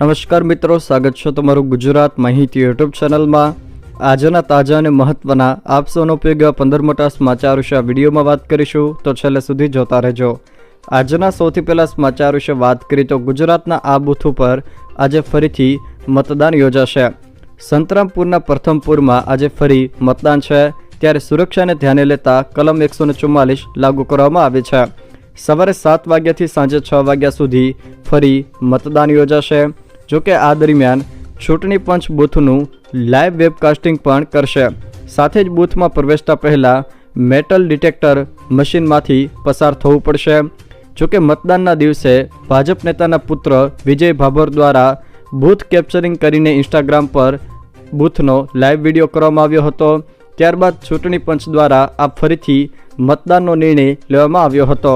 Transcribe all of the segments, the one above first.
નમસ્કાર મિત્રો, સ્વાગત છે તમારું ગુજરાત માહિતી યુટ્યુબ ચેનલમાં. આજના તાજા અને મહત્વના આપસોનો ઉપયોગ પંદર મોટા સમાચાર વિશે વિડીયોમાં વાત કરીશું. તો છેલ્લે સુધી જોતા રહેજો. આજના સૌથી પહેલાં સમાચાર વિશે વાત કરી તો ગુજરાતના આ બૂથ ઉપર આજે ફરીથી મતદાન યોજાશે. સંતરામપુરના પ્રથમપુરમાં આજે ફરી મતદાન છે. ત્યારે સુરક્ષાને ધ્યાને લેતા કલમ એકસો લાગુ કરવામાં આવી છે. સવારે સાત વાગ્યાથી સાંજે છ વાગ્યા સુધી ફરી મતદાન યોજાશે. જોકે આ દરમિયાન ચૂંટણી પંચ બૂથનું લાઈવ વેબકાસ્ટિંગ પણ કરશે. સાથે જ બૂથમાં પ્રવેશતા પહેલાં મેટલ ડિટેક્ટર મશીનમાંથી પસાર થવું પડશે. જોકે મતદાનના દિવસે ભાજપ નેતાના પુત્ર વિજય ભાભોર દ્વારા બૂથ કેપ્ચરિંગ કરીને ઇન્સ્ટાગ્રામ પર બૂથનો લાઈવ વીડિયો કરવામાં આવ્યો હતો. ત્યારબાદ ચૂંટણી પંચ દ્વારા આ ફરીથી મતદાનનો નિર્ણય લેવામાં આવ્યો હતો.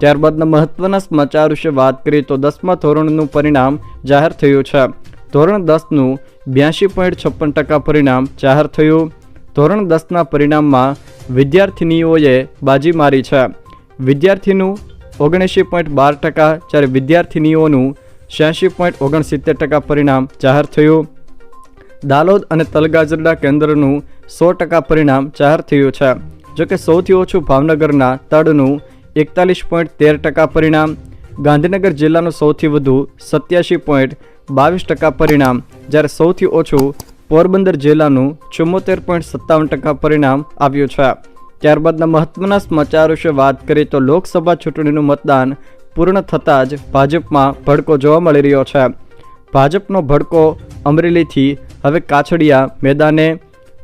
ત્યારબાદના મહત્વના સમાચાર વિશે વાત કરીએ તો દસમા ધોરણનું પરિણામ જાહેર થયું છે. ધોરણ દસનું બ્યાસી પોઈન્ટ છપ્પન ટકા પરિણામ જાહેર થયું. ધોરણ દસના પરિણામમાં વિદ્યાર્થિનીઓએ બાજી મારી છે. વિદ્યાર્થીનું ઓગણીસી પોઈન્ટ બાર ટકા, જ્યારે વિદ્યાર્થિનીઓનું છ્યાસી પોઈન્ટ ઓગણસિત્તેર ટકા પરિણામ જાહેર થયું. દાલોદ અને તલગાજરડા કેન્દ્રનું સો ટકા પરિણામ જાહેર થયું છે. જોકે સૌથી ઓછું ભાવનગરના તળનું એકતાલીસ પોઈન્ટ તેર ટકા પરિણામ, ગાંધીનગર જિલ્લાનું સૌથી વધુ સત્યાસી પોઈન્ટ બાવીસ ટકા પરિણામ, જ્યારે સૌથી ઓછું પોરબંદર જિલ્લાનું ચુમ્મોતેર પોઈન્ટ સત્તાવન ટકા પરિણામ આવ્યું છે. ત્યારબાદના મહત્વના સમાચાર વિશે વાત કરીએ તો લોકસભા ચૂંટણીનું મતદાન પૂર્ણ થતાં જ ભાજપમાં ભડકો જોવા મળી રહ્યો છે. ભાજપનો ભડકો અમરેલીથી હવે કાછડિયા મેદાને.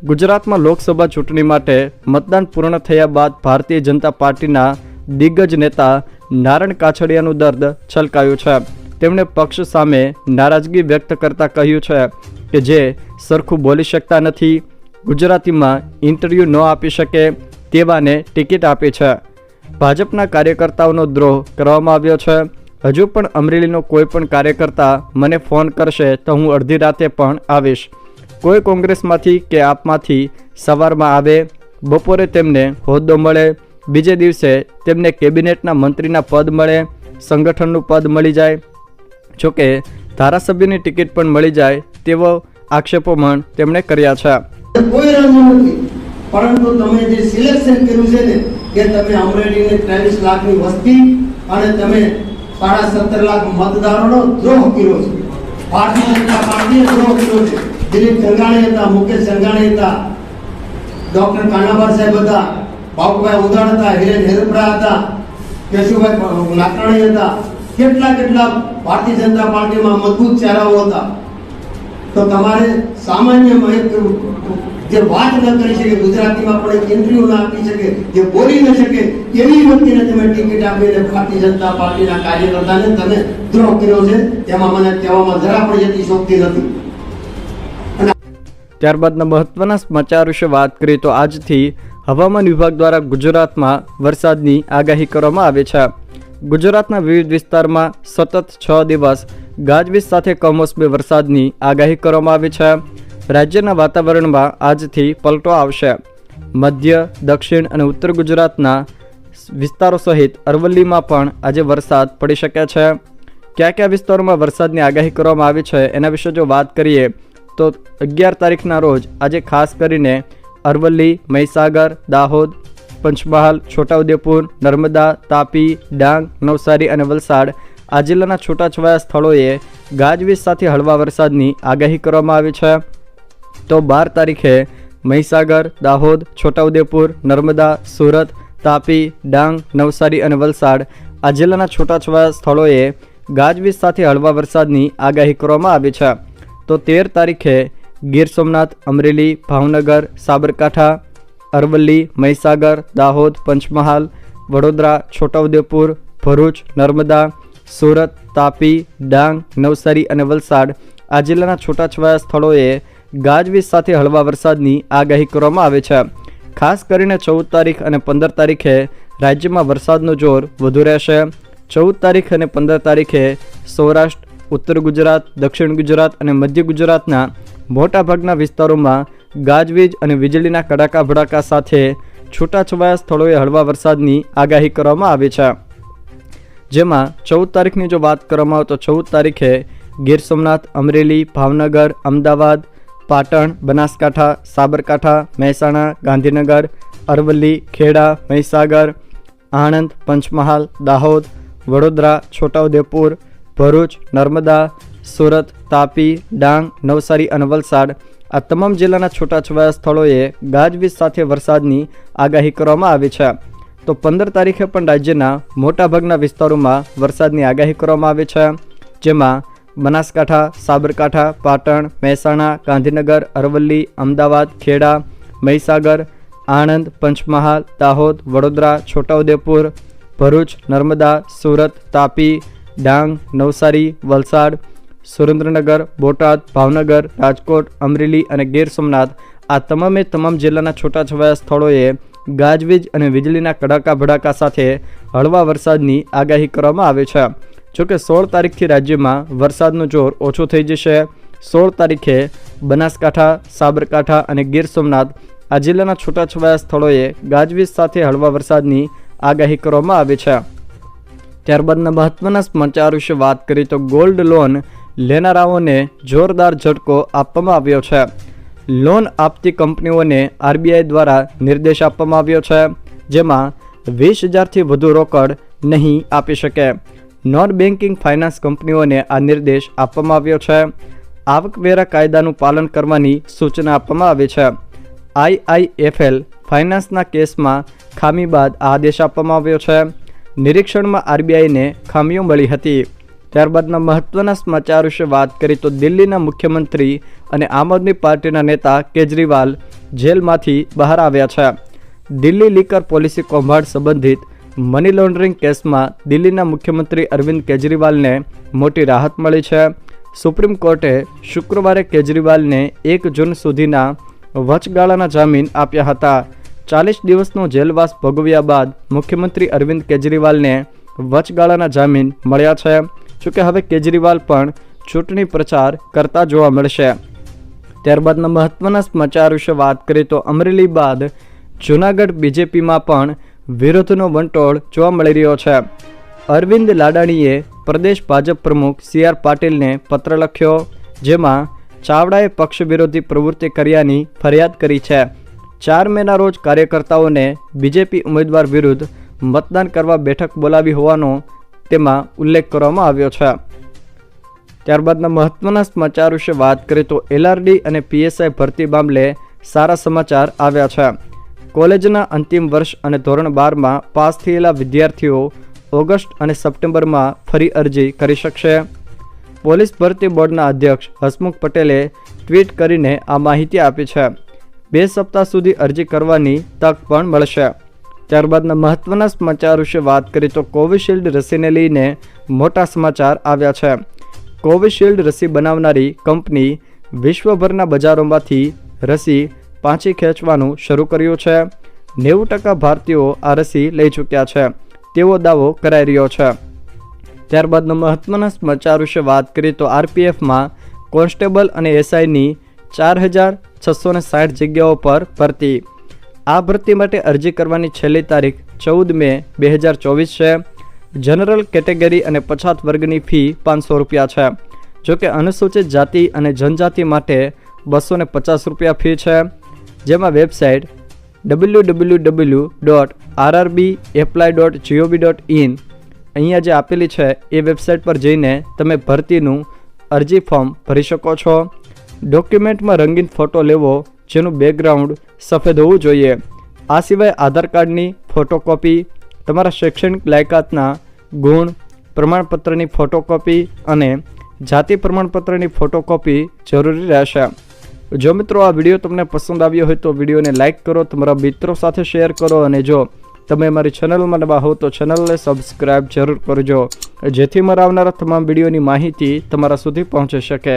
ગુજરાતમાં લોકસભા ચૂંટણી માટે મતદાન પૂર્ણ થયા બાદ ભારતીય જનતા પાર્ટીના દિગ્ગજ નેતા નારણ કાછડિયાનું દર્દ છલકાયું છે. તેમણે પક્ષ સામે નારાજગી વ્યક્ત કરતા કહ્યું છે કે જે સરખું બોલી શકતા નથી, ગુજરાતીમાં ઇન્ટરવ્યૂ ન આપી શકે તેવાને ટિકિટ આપી છે. ભાજપના કાર્યકર્તાઓનો દ્રોહ કરવામાં આવ્યો છે. હજુ પણ અમરેલીનો કોઈ પણ કાર્યકર્તા મને ફોન કરશે તો હું અડધી રાતે પણ આવીશ. કોઈ કોંગ્રેસમાંથી કે આપમાંથી સવારમાં આવે, બપોરે તેમને હોદ્દો મળે બીજે દિવસે તેમને કેબિનેટના મંત્રીના પદ મળે, સંગઠનનું પદ મળી જાય. જોકે ધારાસભ્યની ટિકિટ પણ મળી જાય તેવો આક્ષેપો પણ તેમણે કર્યા છે. કોઈ રાજી નથી. પરંતુ તમે જે સિલેક્શન કર્યું છે ને, કે તમે અમરેલીની ત્રેવીસ લાખની વસ્તી અને તમે સાડા સત્તર લાખ મતદારોનો દ્રોહ કર્યો છે. ભારતીય જનતા પાર્ટીએ દ્રોહ કર્યો છે. દિલીપ સંઘાણી હતા, મુકેશ સંઘાણી હતા, ડોક્ટર કાનાભાર સાહેબ હતા બાબુભાઈ ઉદાણ હતા હિરેન હેરપરા હતા, કેશુભાઈ નાકરાણી હતા. કેટલા કેટલા ભારતીય જનતા પાર્ટીમાં મજબૂત ચહેરાઓ હતા. તો તમારે સામાન્ય જે વાત ન કરી શકે, ગુજરાતીમાં પણ એક ઇન્ટરવ્યુ ના આપી શકે, જે બોલી ન શકે, એવી વ્યક્તિને તમે ટિકિટ આપીને ભારતીય જનતા પાર્ટીના કાર્યકર્તાને તમે દ્રોહ કર્યો છે, તેમાં મને કહેવામાં જરા પણ જતી શોભતી નથી. ત્યારબાદના મહત્વના સમાચાર વિશે વાત કરીએ તો આજથી હવામાન વિભાગ દ્વારા ગુજરાતમાં વરસાદની આગાહી કરવામાં આવી છે. ગુજરાતના વિવિધ વિસ્તારમાં સતત છ દિવસ ગાજવીજ સાથે કમોસમી વરસાદની આગાહી કરવામાં આવી છે. રાજ્યના વાતાવરણમાં આજથી પલટો આવશે. મધ્ય, દક્ષિણ અને ઉત્તર ગુજરાતના વિસ્તારો સહિત અરવલ્લીમાં પણ આજે વરસાદ પડી શકે છે. કયા કયા વિસ્તારોમાં વરસાદની આગાહી કરવામાં આવી છે એના વિશે જો વાત કરીએ, તો અગિયાર તારીખના રોજ આજે ખાસ કરીને અરવલ્લી, મહીસાગર, દાહોદ, પંચમહાલ, છોટાઉદેપુર, નર્મદા, તાપી, ડાંગ, નવસારી અને વલસાડ આ જિલ્લાના છૂટાછવાયા સ્થળોએ ગાજવીજ સાથે હળવા વરસાદની આગાહી કરવામાં આવી છે. તો બાર તારીખે મહીસાગર, દાહોદ, છોટાઉદેપુર, નર્મદા, સુરત, તાપી, ડાંગ, નવસારી અને વલસાડ આ જિલ્લાના છૂટાછવાયા સ્થળોએ ગાજવીજ સાથે હળવા વરસાદની આગાહી કરવામાં આવી છે. તો તેર તારીખે ગીર સોમનાથ, અમરેલી, ભાવનગર, સાબરકાંઠા, અરવલ્લી, મહીસાગર, દાહોદ, પંચમહાલ, વડોદરા, છોટાઉદેપુર, ભરૂચ, નર્મદા, સુરત, તાપી, ડાંગ, નવસારી અને વલસાડ આ જિલ્લાના છૂટાછવાયા સ્થળોએ ગાજવીજ સાથે હળવા વરસાદની આગાહી કરવામાં આવે છે. ખાસ કરીને ચૌદ તારીખ અને પંદર તારીખે રાજ્યમાં વરસાદનું જોર વધુ રહેશે. ચૌદ તારીખ અને પંદર તારીખે સૌરાષ્ટ્ર ઉત્તર ગુજરાત, દક્ષિણ ગુજરાત અને મધ્ય ગુજરાતના મોટાભાગના વિસ્તારોમાં ગાજવીજ અને વીજળીના કડાકા ભડાકા સાથે છૂટાછવાયા સ્થળોએ હળવા વરસાદની આગાહી કરવામાં આવી છે. જેમાં ચૌદ તારીખની જો વાત કરવામાં આવે તો ચૌદ તારીખે ગીર સોમનાથ, અમરેલી, ભાવનગર, અમદાવાદ, પાટણ, બનાસકાંઠા, સાબરકાંઠા, મહેસાણા, ગાંધીનગર, અરવલ્લી, ખેડા, મહીસાગર, આણંદ, પંચમહાલ, દાહોદ, વડોદરા, છોટાઉદેપુર ભરૂચ, નર્મદા, સુરત, તાપી, ડાંગ, નવસારી અને વલસાડ આ તમામ જિલ્લાના છૂટાછવાયા સ્થળોએ ગાજવીજ સાથે વરસાદની આગાહી કરવામાં આવી છે. તો પંદર તારીખે પણ રાજ્યના મોટાભાગના વિસ્તારોમાં વરસાદની આગાહી કરવામાં આવી છે. જેમાં બનાસકાંઠા, સાબરકાંઠા, પાટણ, મહેસાણા, ગાંધીનગર, અરવલ્લી, અમદાવાદ, ખેડા, મહીસાગર, આણંદ, પંચમહાલ, દાહોદ, વડોદરા, છોટાઉદેપુર, ભરૂચ, નર્મદા, સુરત, તાપી ડાંગ, નવસારી, વલસાડ, સુરેન્દ્રનગર, બોટાદ, ભાવનગર, રાજકોટ, અમરેલી અને ગીર સોમનાથ આ તમામે તમામ જિલ્લાના છૂટાછવાયા સ્થળોએ ગાજવીજ અને વીજળીના કડાકા ભડાકા સાથે હળવા વરસાદની આગાહી કરવામાં આવી છે. જોકે સોળ તારીખથી રાજ્યમાં વરસાદનું જોર ઓછું થઈ જશે. સોળ તારીખે બનાસકાંઠા, સાબરકાંઠા અને ગીર સોમનાથ આ જિલ્લાના છૂટાછવાયા સ્થળોએ ગાજવીજ સાથે હળવા વરસાદની આગાહી કરવામાં આવી છે. ત્યારબાદના મહત્વના સમાચાર વિશે વાત કરીએ તો ગોલ્ડ લોન લેનારાઓને જોરદાર ઝટકો આપવામાં આવ્યો છે. લોન આપતી કંપનીઓને આરબીઆઈ દ્વારા નિર્દેશ આપવામાં આવ્યો છે, જેમાં વીસ હજારથી વધુ રોકડ નહીં આપી શકે. નોન બેન્કિંગ ફાઇનાન્સ કંપનીઓને આ નિર્દેશ આપવામાં આવ્યો છે. આવકવેરા કાયદાનું પાલન કરવાની સૂચના આપવામાં આવી છે. આઈઆઈએફએલ ફાઇનાન્સના કેસમાં ખામી બાદ આદેશ આપવામાં આવ્યો છે. નિરીક્ષણમાં આરબીઆઈને ખામીઓ મળી હતી. ત્યારબાદના મહત્વના સમાચાર વિશે વાત કરીએ તો દિલ્હીના મુખ્યમંત્રી અને આમ આદમી પાર્ટીના નેતા કેજરીવાલ જેલમાંથી બહાર આવ્યા છે. દિલ્હી લીકર પોલિસી કૌભાંડ સંબંધિત મની લોન્ડરિંગ કેસમાં દિલ્હીના મુખ્યમંત્રી અરવિંદ કેજરીવાલને મોટી રાહત મળી છે. સુપ્રીમ કોર્ટે શુક્રવારે કેજરીવાલને એક જૂન સુધીના વચગાળાના જામીન આપ્યા હતા. ચાલીસ દિવસનો જેલવાસ ભોગવ્યા બાદ મુખ્યમંત્રી અરવિંદ કેજરીવાલને વચગાળાના જામીન મળ્યા છે. જોકે હવે કેજરીવાલ પણ ચૂંટણી પ્રચાર કરતા જોવા મળશે. ત્યારબાદના મહત્વના સમાચાર વિશે વાત કરીએ તો અમરેલી બાદ જૂનાગઢ બીજેપીમાં પણ વિરોધનો વંટોળ જોવા મળી રહ્યો છે. અરવિંદ લાડાણીએ પ્રદેશ ભાજપ પ્રમુખ સી આર પાટીલને પત્ર લખ્યો, જેમાં ચાવડાએ પક્ષ વિરોધી પ્રવૃત્તિ કર્યાની ફરિયાદ કરી છે. ચાર મેના રોજ કાર્યકર્તાઓને બીજેપી ઉમેદવાર વિરુદ્ધ મતદાન કરવા બેઠક બોલાવી હોવાનો તેમાં ઉલ્લેખ કરવામાં આવ્યો છે. ત્યારબાદના મહત્વના સમાચાર વિશે વાત કરીએ તો એલઆરડી અને પીએસઆઈ ભરતી મામલે સારા સમાચાર આવ્યા છે. કોલેજના અંતિમ વર્ષ અને ધોરણ બારમાં પાસ થયેલા વિદ્યાર્થીઓ ઓગસ્ટ અને સપ્ટેમ્બરમાં ફરી અરજી કરી શકશે. પોલીસ ભરતી બોર્ડના અધ્યક્ષ હસમુખ પટેલે ટ્વીટ કરીને આ માહિતી આપી છે. બે સપ્તાહ સુધી અરજી કરવાની તક પણ મળશે. ત્યારબાદના મહત્વના સમાચાર વિશે વાત કરીએ તો કોવિશિલ્ડ રસીને લઈને મોટા સમાચાર આવ્યા છે. કોવિશિલ્ડ રસી બનાવનારી કંપની વિશ્વભરના બજારોમાંથી રસી પાછી ખેંચવાનું શરૂ કર્યું છે. નેવું ટકા ભારતીયો આ રસી લઈ ચૂક્યા છે. તેવો દાવો કરાઈ રહ્યો છે. ત્યારબાદના મહત્વના સમાચાર વિશે વાત કરીએ તો આરપીએફમાં કોન્સ્ટેબલ અને એસઆઈની ચાર હજાર છસો સાઠ જગ્યાઓ પર ભરતી. આ ભરતી માટે અરજી કરવાની છેલ્લી તારીખ ચૌદ મે બે હજાર ચોવીસ છે. જનરલ કેટેગરી અને પછાત વર્ગની ફી પાંચસો રૂપિયા છે. જોકે અનુસૂચિત જાતિ અને જનજાતિ માટે બસો પચાસ રૂપિયા ફી છે. જેમાં website W W W dot RRB apply dot GOV dot in અહીંયા જે આપેલી છે એ વેબસાઇટ પર જઈને તમે ભરતીનું અરજી ફોર્મ ભરી શકો છો. ડોક્યુમેન્ટમાં રંગીન ફોટો લેવો, જેનું બેકગ્રાઉન્ડ સફેદ હોવું જોઈએ. આ સિવાય આધાર કાર્ડની ફોટોકોપી તમારા શૈક્ષણિક લાયકાતના ગુણ, પ્રમાણપત્રની ફોટોકોપી અને જાતિ પ્રમાણપત્રની ફોટોકોપી જરૂરી રહેશે. જો મિત્રો આ વીડિયો તમને પસંદ આવ્યો હોય તો વિડીયોને લાઇક કરો, તમારા મિત્રો સાથે શેર કરો અને જો તમે મારી ચેનલમાં નવા હો તો ચેનલને સબસ્ક્રાઇબ જરૂર કરજો, જેથી મારા આવનારા તમામ વિડીયોની માહિતી તમારા સુધી પહોંચી શકે.